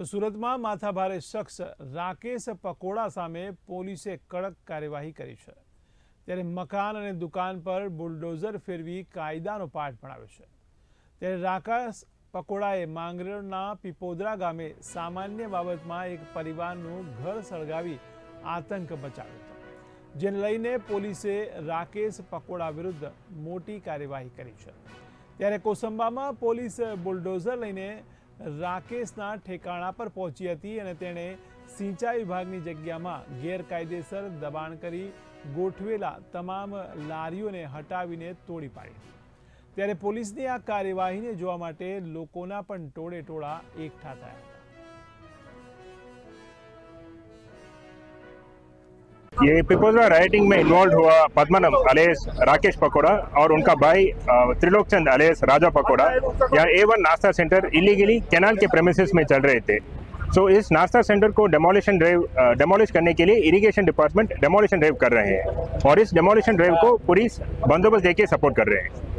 તો સુરતમાં માથાભારે શખ્સ રાકેશ પકોડા સામે પોલીસે કડક કાર્યવાહી કરી છે. ત્યારે મકાન અને દુકાન પર બુલડોઝર ફેરવી કાયદાનો પાઠ ભણાવ્યો છે. ત્યારે રાકેશ પકોડાએ માંગરોળના પીપોદરા ગામે સામાન્ય બાબતમાં એક પરિવારનું ઘર સળગાવી આતંક મચાવ્યો હતો, જેને લઈને પોલીસે રાકેશ પકોડા વિરુદ્ધ મોટી કાર્યવાહી કરી છે. ત્યારે કોસંબામાં પોલીસ બુલડોઝર લઈને રાકેશના ઠેકાણા પર પહોંચી હતી અને તેણે સિંચાઈ વિભાગની જગ્યામાં ગેરકાયદેસર દબાણ કરી ગોઠવેલા તમામ લારીઓને હટાવીને તોડી પાડી. ત્યારે પોલીસની આ કાર્યવાહીને જોવા માટે લોકોના પણ ટોળે ટોળા એકઠા થયા હતા. ये पिपोजरा राइटिंग में इन्वॉल्व हुआ पद्मनम अलेस, राकेश पकोड़ा और उनका भाई त्रिलोक चंद अलेस, राजा पकोड़ा। या ए वन नाश्ता सेंटर इलीगली कैनाल के प्रेमिसेस में चल रहे थे। सो इस नाश्ता सेंटर को डेमोलिशन ड्राइव डेमोलिश करने के लिए इरिगेशन डिपार्टमेंट डेमोलिशन ड्राइव कर रहे हैं। और इस डेमोलिशन ड्राइव को पुलिस बंदोबस्त देके सपोर्ट कर रहे हैं।